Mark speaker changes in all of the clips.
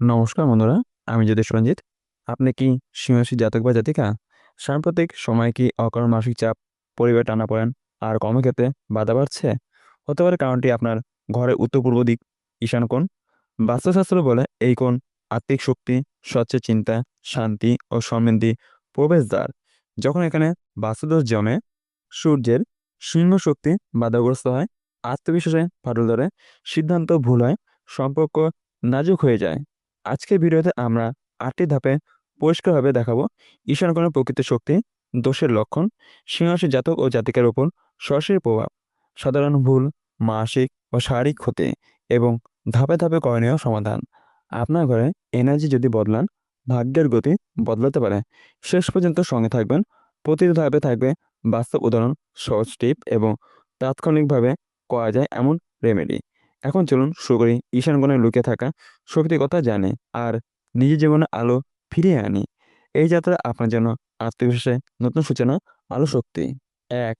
Speaker 1: নমস্কার বন্ধুরা, আমি জ্যোতিষ রঞ্জিত। আপনি কি সিংহরাশি জাতক বা জাতিকা? সাম্প্রতিক সময় কি অকারণ মানসিক চাপ, পরিবার টানা পড়েন, আর কর্মক্ষেত্রে বাধা বাড়ছে? হতে পারে কারণটি আপনার ঘরের উত্তর পূর্ব দিক, ঈশান কোণ। বাস্তুশাস্ত্র বলে এই কোণ আত্মিক শক্তি, স্বচ্ছ চিন্তা, শান্তি ও সমৃদ্ধি প্রবেশদ্বার। যখন এখানে বাস্তুদোষ জমে, সূর্যের শূন্য শক্তি বাধাগ্রস্ত হয়, আত্মবিশ্বাসে ফাটল ধরে, সিদ্ধান্ত ভুল হয়, সম্পর্ক নাজুক হয়ে যায়। আজকের ভিডিওতে আমরা আটটি ধাপে পরিষ্কারভাবে দেখাবো ঈশান কোণের প্রকৃত শক্তি, দোষের লক্ষণ সিংহাসী জাতক ও জাতিকার উপর সরাসরি প্রভাব, সাধারণ ভুল, মাসিক ও শারীরিক ক্ষতি এবং ধাপে ধাপে করণীয় সমাধান। আপনার ঘরে এনার্জি যদি বদলান, ভাগ্যের গতি বদলাতে পারে। শেষ পর্যন্ত সঙ্গে থাকবেন। প্রতিটি ধাপে থাকবে বাস্তব উদাহরণ, সহজ টিপ এবং তাৎক্ষণিকভাবে করা যায় এমন রেমেডি এখন চলুন শুরু করি। ঈশান কোণে লুকিয়ে থাকা শক্তির কথা জানে আর নিজের জীবনে আলো ফিরিয়ে আনি। এই যাত্রা আপনার জন্য আত্মবিশ্বাসে নতুন সূচনা, আলো শক্তি। এক,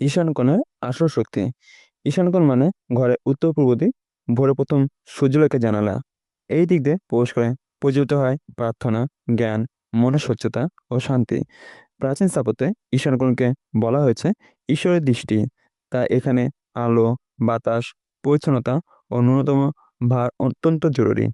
Speaker 1: ঈশান কোণের আসল শক্তি। ঈশান কোণ মানে ঘরে উত্তর পূর্ব দিক ভোরে প্রথম সূর্যলোকে জানালা। এই দিক দিয়ে প্রবেশ করে পরিচিত হয় প্রার্থনা, জ্ঞান, মনের স্বচ্ছতা ও শান্তি। প্রাচীন স্থাপত্যে ঈশান কোণকে বলা হয়েছে ঈশ্বরের দৃষ্টি। তা এখানে আলো, বাতাস পরিচ্ছন্নতা ও ন্যূনতম ভার অত্যন্ত জরুরি।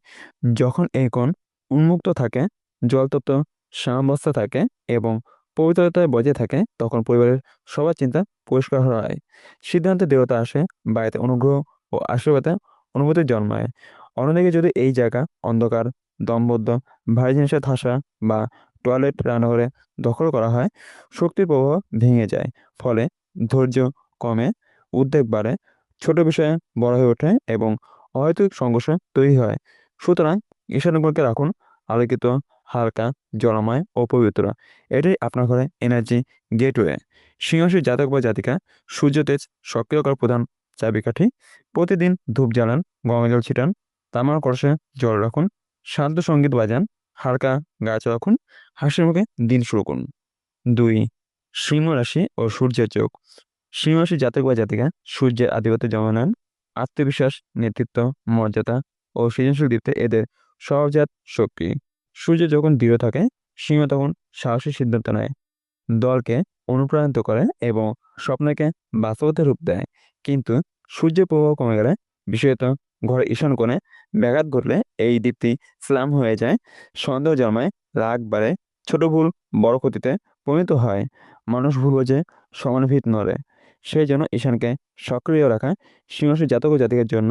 Speaker 1: যখন এই কোণ উন্মুক্ত থাকে জলতত্ত্ব সামবস্থা থাকে এবং পবিত্রতায় বজায় থাকে, তখন পরিবারের সবার চিন্তা পরিষ্কার হয়। সিদ্ধান্তে দেবতা আসে, বাড়িতে অনুগ্রহ ও আশীর্বাদে অনুভূতি জন্মায়। অন্যদিকে যদি এই জায়গা অন্ধকার, দমবদ্ধ, ভারী জিনিসে ঠাসা বা টয়লেট রান্নাঘরে দখল করা হয়, শক্তির প্রবাহ ভেঙে যায়। ফলে ধৈর্য কমে, উদ্বেগ বাড়ে ছোট বিষয়ে বড় হয়ে ওঠে এবং অহৈতুক সংঘর্ষ তৈরি হয়। সুতরাং ঈশানগুলোকে রাখুন আলোকিত, হালকা, জলময় ও পবিত্র। এটাই আপনার ঘরে এনার্জি গেটওয়ে সিংহশী জাতক বা জাতিকা, সূর্য তেজ, সক্রিয় করার প্রধান চাবিকাঠি। প্রতিদিন ধূপ জ্বালান, গঙ্গা জল ছিটান, তামার কলসে জল রাখুন, শান্ত সংগীত বাজান, হালকা গাছ রাখুন, হাসির মুখে দিন শুরু করুন। দুই, সিংহ রাশি ও সূর্যের চোখ রাশি জাতক বা জাতিকা সূর্যের আধিপত্য জমা নেন আত্মবিশ্বাস, নেতৃত্ব, মর্যাদা ও সৃজনশীল দিতে এদের সহজাত শক্তি। সূর্য যখন দৃঢ় থাকে, সিংহ তখন সাহসী সিদ্ধান্ত নেয়, দলকে অনুপ্রাণিত করে এবং স্বপ্নকে বাস্তবতায় রূপ দেয়। কিন্তু সূর্যের প্রভাব কমে গেলে, বিশেষত ঘরে ঈশান কোণে ব্যাঘাত ঘটলে এই দীপ্তি স্লাম হয়ে যায়। সন্দেহ জন্মায়, রাগ বাড়ে, ছোট ভুল বড় ক্ষতিতে পরিণত হয়। মানুষ ভুল বোঝে সমান নড়ে। সেই জন্য ঈশানকে সক্রিয় রাখা সিংহশী জাতক ও জাতিকের জন্য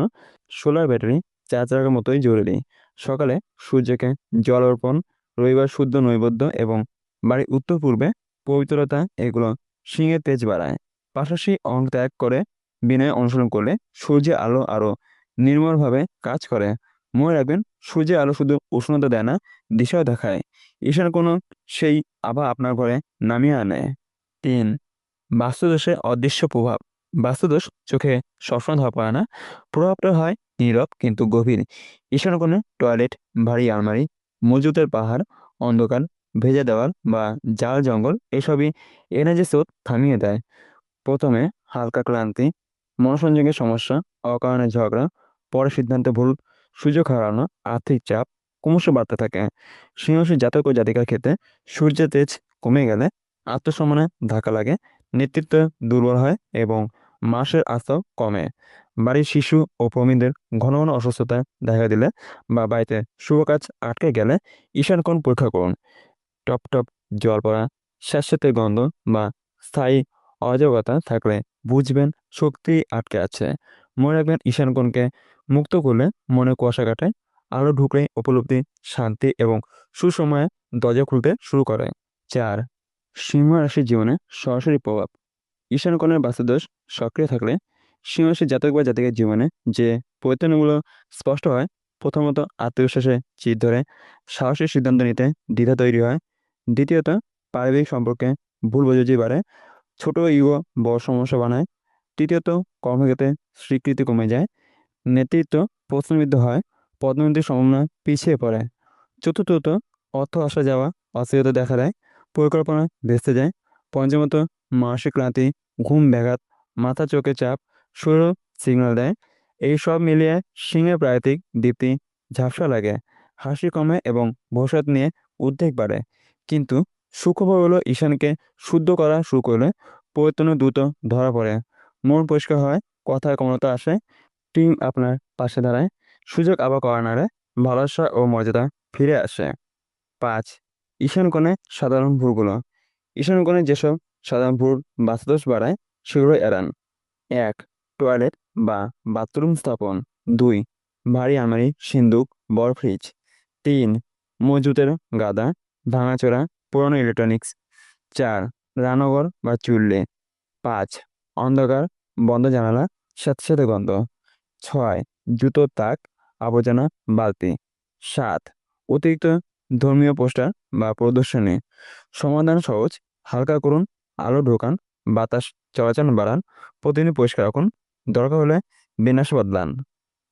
Speaker 1: সোলার ব্যাটারি চার্জ রাখার মতোই জরুরি। সকালে সূর্যকে জল অর্পণ, রবিবার শুদ্ধ নৈবেদ্য এবং বাড়ির উত্তর পূর্বে পবিত্রতা এগুলো সিংহের তেজ বাড়ায়। পাশাপাশি অঙ্ক ত্যাগ করে বিনয় অনুসরণ করলে সূর্যের আলো আরও নির্মলভাবে কাজ করে। মনে রাখবেন, সূর্যের আলো শুধু উষ্ণতা দেয় না, দিশাও দেখায়। ঈশান কোনো সেই আভা আপনার ঘরে নামিয়ে আনে। তিন বাস্তুদোষের অদৃশ্য প্রভাব। বাস্তুদোষ চোখে সবসময় ধরা পড়ে না। প্রভাবটা হয় নীরব কিন্তু গভীর। ঈশান কোনো টয়লেট, ভারী আলমারি, মজুতের পাহাড়, অন্ধকার, ভেজা দেওয়াল বা জাল জঙ্গল এসবই এনার্জি স্রোত থামিয়ে দেয়। প্রথমে হালকা ক্লান্তি, মনোসংযোগের সমস্যা, অকারণে ঝগড়া, পরে সিদ্ধান্তে ভুল, সুযোগ হারানো, আর্থিক চাপ ক্রমশ বাড়তে থাকে। সিংহশী জাতক ও জাতিকার ক্ষেত্রে সূর্যের তেজ কমে গেলে আত্মসম্মানে ধাক্কা লাগে নেতৃত্ব দুর্বল হয় এবং মাসের আস্থাও কমে। বাড়ির শিশু ও প্রমীদের ঘন ঘন অসুস্থতা দেখা দিলে বা বাড়িতে শুভ কাজ আটকে গেলে ঈশান কোণ পরীক্ষা করুন। টপ টপ জল পড়া স্যাঁতস্যাঁতে গন্ধ বা স্থায়ী অরাজকতা থাকলে বুঝবেন শক্তি আটকে আছে। মনে রাখবেন ঈশান কোণকে মুক্ত করলে মনে কুয়াশা কাটে, আলো ঢুকলে উপলব্ধি শান্তি এবং সুসময়ে দরজা খুলতে শুরু করে। চার সিংহ রাশির জীবনে সরাসরি প্রভাব। ঈশান কোণের বাস্তুদোষ সক্রিয় থাকলে সিংহ রাশির জাতক বা জাতকের জীবনে যে পরিবর্তনগুলো স্পষ্ট হয়, প্রথমত আত্মবিশ্বাসে চিত ধরে সাহসী সিদ্ধান্ত নিতে দ্বিধা তৈরি হয়। দ্বিতীয়ত, পারিবারিক সম্পর্কে ভুল বোঝাবুঝি বাড়ে, ছোট ইগো বড় সমস্যা বানায়। তৃতীয়ত, কর্মক্ষেত্রে স্বীকৃতি কমে যায়। নেতৃত্ব প্রশ্নবিদ্ধ হয়, পদোন্নতির সম্ভাবনা পিছিয়ে পড়ে। চতুর্থত, অর্থ আসা যাওয়া অস্থিরতা দেখা দেয়। পরিকল্পনা ভেস্তে যায়। পঞ্চমত মানসিক ক্লান্তি, ঘুম ব্যাঘাত, মাথা চোখে চাপ শরীর সিগন্যাল দেয়। এই সব মিলিয়ে সিংহের প্রাকৃতিক দীপ্তি, ঝাপসা লাগে। হাসি কমে এবং ভবিষ্যৎ নিয়ে উদ্বেগ বাড়ে। কিন্তু সুখবর হলো ঈশানকে শুদ্ধ করা শুরু করলে পরিবর্তন দ্রুত ধরা পড়ে। মন পরিষ্কার হয়, কথায় কমলতা আসে, টিম আপনার পাশে দাঁড়ায়। সুযোগ আবার করা নাড়ে ভালোবাসা ও মর্যাদা ফিরে আসে। পাঁচ ঈশান কোণে সাধারণ ভুলগুলো ঈশান কোণে যেসব সাধারণ ভুল বাস্তুদোষ বাড়ায়, সেগুলো এড়ান। এক, টয়লেট বা বাথরুম স্থাপন। দুই, ভারী আলমারি, সিন্দুক, বড় ফ্রিজ। তিন, মজুতের গাদা, ভাঙাচোরা, পুরনো ইলেকট্রনিক্স চার রান্নাঘর বা চুল্লি। পাঁচ, অন্ধকার, বন্ধ জানালা সাথে গন্ধ। ছয়, জুতোর তাক, আবর্জনা, বালতি। সাত, অতিরিক্ত ধর্মীয় পোস্টার বা প্রদর্শনী। সমাধান সহজ, হালকা করুন, আলো ঢোকান, বাতাস চলাচল বাড়ান, প্রতিদিন পরিষ্কার রাখুন, দরকার হলে বিন্যাস বদলান।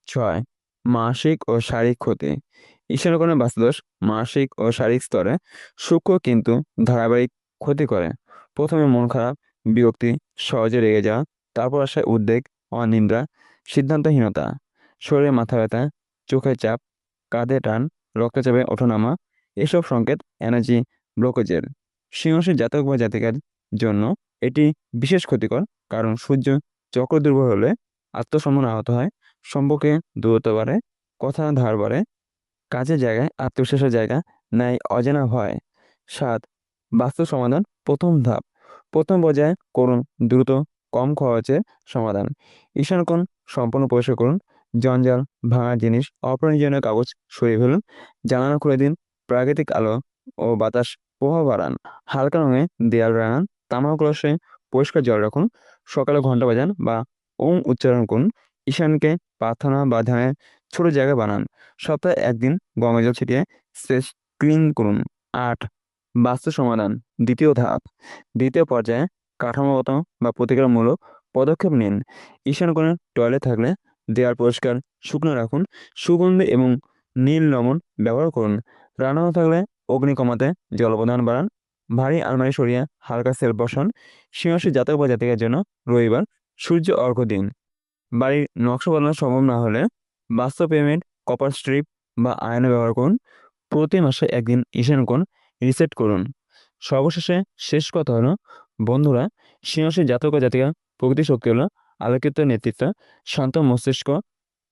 Speaker 1: ছয়, মাসিক ও শারীরিক ক্ষতি। ঈশানকোণের বাস্তুদোষ মাসিক ও শারীরিক স্তরে সূক্ষ্ম কিন্তু ধারাবাহিক ক্ষতি করে। প্রথমে মন খারাপ, বিরক্তি, সহজে রেগে যাওয়া, তারপর আসে উদ্বেগ, অনিদ্রা, সিদ্ধান্তহীনতা। শরীরে মাথা ব্যথা, চোখের চাপ, কাঁধে টান, রক্তচাপে ওঠানামা এসব সংকেত এনার্জি ব্লকেজের সিংহশীল জাতক বা জাতিকার জন্য এটি বিশেষ ক্ষতিকর, কারণ সূর্য চক্র দুর্বল হলে আত্মসম্মান আহত হয়, সম্পর্কে দূরত্ব বাড়ে, কথা ধার বাড়ে, কাজের জায়গায় আত্মবিশ্বাসের জায়গা ন্যায় অজানা ভয় সাত বাস্তু সমাধান প্রথম ধাপ। প্রথম পর্যায়ে করুন দ্রুত কম খরচে সমাধান। ঈশান সম্পূর্ণ পরিষ্কার করুন, জঞ্জাল, ভাঙা জিনিস, অপ্রয়োজনীয় কাগজ সরিয়ে ফেলুন, জানালা খুলে দিন প্রাকৃতিক আলো ও বাতাস প্রভাব বাড়ান। হালকা রঙে দেয়াল রাঙান। তামাক কলসে পরিষ্কার জল রাখুন। সকালে ঘণ্টা বাজান বা ওম উচ্চারণ করুন। ঈশানকে প্রার্থনা বা ধ্যানের ছোট জায়গা বানান। সপ্তাহে একদিন গঙ্গা জল ছিটিয়ে স্পেস ক্লিন করুন। আট বাস্তু সমাধান। দ্বিতীয় ধাপ। দ্বিতীয় পর্যায়ে কাঠামোগত বা প্রতিকারমূলক পদক্ষেপ নিন। ঈশান কোণে টয়লেট থাকলে দেয়াল পরিষ্কার, শুকনো রাখুন। সুগন্ধি এবং নীল লবণ ব্যবহার করুন। রান্নাঘর থাকলে অগ্নি কমাতে জল প্রদান বাড়ান ভারী আলমারি সরিয়ে হালকা সেল বসান সিংহশী জাতক বা জাতিকার জন্য রবিবার সূর্য অর্ঘ দিন। বাড়ির নকশা বদলানো সম্ভব না হলে বাস্তব পেমেন্ট কপার স্ট্রিপ বা আয়না ব্যবহার করুন প্রতি মাসে একদিন ঈশান কোণ রিসেট করুন। সর্বশেষে শেষ কথা হলো বন্ধুরা সিংহশী জাতক ও জাতিকা প্রকৃতি শক্তি হলো আলোকিত নেতৃত্ব, শান্ত মস্তিষ্ক,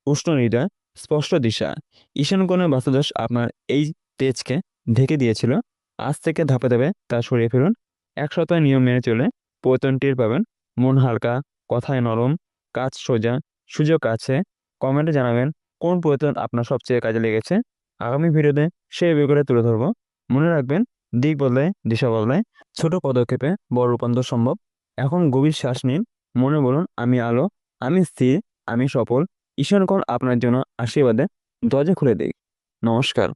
Speaker 1: উষ্ণ হৃদয়, স্পষ্ট দিশা। ঈশান কোণের বাস্তুদোষ আপনার এই তেজকে ঢেকে দিয়েছিল। আজ থেকে ধাপে ধাপে তা সরিয়ে ফেলুন। এক সপ্তাহ নিয়ম মেনে চলে পরিবর্তন টের পাবেন। মন হালকা, কথায় নরম, কাজ সোজা, সুযোগ আছে। কমেন্টে জানাবেন কোন পরিবর্তন আপনার সবচেয়ে কাজে লেগেছে। আগামী ভিডিওতে সেই বিষয়টা তুলে ধরবো। মনে রাখবেন, দিক বদলায়, দিশা বদলায়। ছোট পদক্ষেপে বড় রূপান্তর সম্ভব। এখন গভীর শ্বাস নিন। মনে বলুন, আমি আলো, আমি স্থির, আমি সফল। ঈশ্বরকর আপনার জন্য আশীর্বাদে দরজা খুলে দিই নমস্কার।